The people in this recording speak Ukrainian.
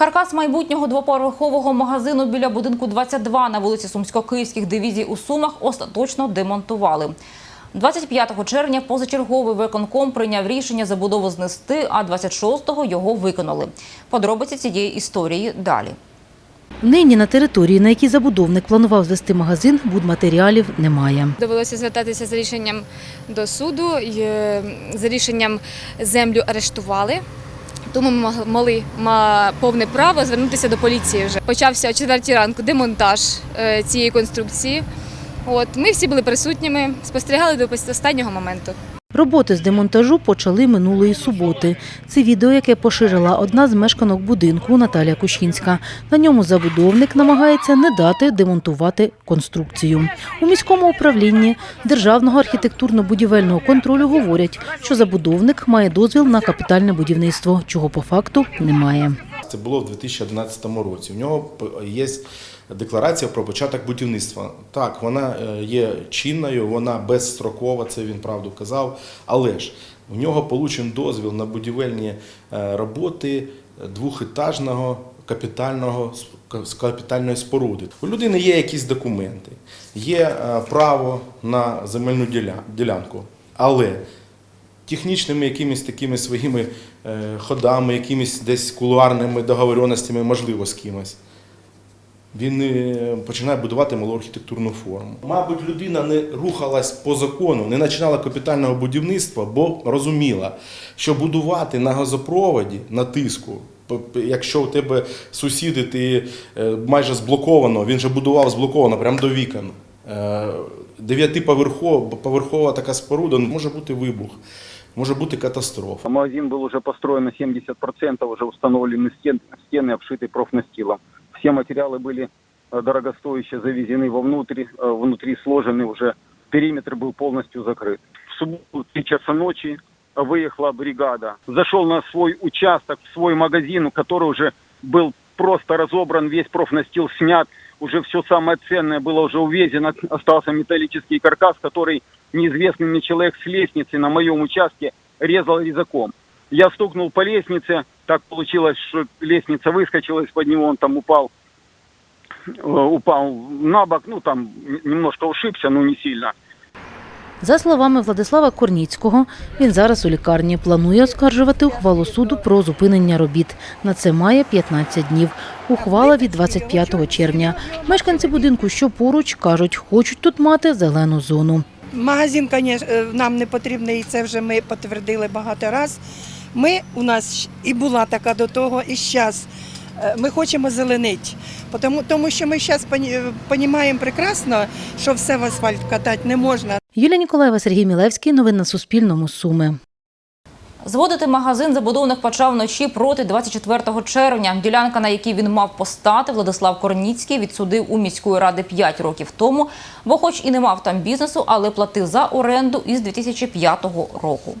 Каркас майбутнього двоповерхового магазину біля будинку 22 на вулиці Сумсько-Київських дивізій у Сумах остаточно демонтували. 25 червня позачерговий виконком прийняв рішення забудову знести, а 26-го його виконали. Подробиці цієї історії далі. Нині на території, на якій забудовник планував звести магазин, будматеріалів немає. Довелося звертатися з рішенням до суду. е, За рішенням землю арештували. Тому ми мали ма- повне право звернутися до поліції. Вже почався о четвертій ранку демонтаж е, цієї конструкції. От ми всі були присутніми, спостерігали до останнього моменту. Роботи з демонтажу почали минулої суботи. Це відео, яке поширила одна з мешканок будинку Наталія Кущинська. На ньому забудовник намагається не дати демонтувати конструкцію. У міському управлінні Державного архітектурно-будівельного контролю говорять, що забудовник має дозвіл на капітальне будівництво, чого по факту немає. Це було в 2011 році. У нього є декларація про початок будівництва. Так, вона е, є чинною, вона безстрокова, це він правду казав. Але ж у нього получен дозвіл на будівельні е, роботи двохетажного капітального з капітальної споруди. У людини є якісь документи, є е, право на земельну ділянку, але технічними якимись такими своїми е, ходами, якимись десь кулуарними договоренностями, можливо, з кимось. Він е, починає будувати малу архітектурну форму. Мабуть, людина не рухалась по закону, не починала капітального будівництва, бо розуміла, що будувати на газопроводі, на тиску, якщо у тебе сусіди, ти е, майже зблоковано, він же будував зблоковано прямо до вікон. Дев'ятиповерхова така споруда, може бути вибух, може бути катастрофа. Магазин был уже построен на 70%, уже установлены стен, стены, обшиты профнастилом. Все материалы были э, дорогостоящие, завезены вовнутрь, э, внутри сложены уже. Периметр был полностью закрыт. В субботу в 3 часа ночи выехала бригада. Зашел на свой участок, в свой магазин, который уже был просто разобран, весь профнастил снят. Уже все самое ценное было уже увезено. Остался металлический каркас, который неизвестный мне человек с лестницы на моем участке резал резаком. Я стукнул по лестнице, так получилось, что лестница выскочила из-под него, он там упал, э, упал на бок, ну там н- немножко ушибся, но не сильно. За словами Владислава Корніцького, він зараз у лікарні планує оскаржувати ухвалу суду про зупинення робіт. На це має 15 днів. Ухвала від 25 червня. Мешканці будинку, що поруч, кажуть, хочуть тут мати зелену зону. Магазин, звісно, нам не потрібний, і це вже ми підтвердили багато разів. Ми у нас і була така до того, і зараз ми хочемо зеленити. Тому, тому що ми зараз розуміємо прекрасно, що все в асфальт катати не можна. Юлія Ніколаєва, Сергій Мілевський. Новини на Суспільному. Суми. Зводити магазин забудовник почав вночі проти 24 червня. Ділянка, на якій він мав постати, Владислав Корніцький відсудив у міської ради 5 років тому, бо хоч і не мав там бізнесу, але платив за оренду із 2005 року.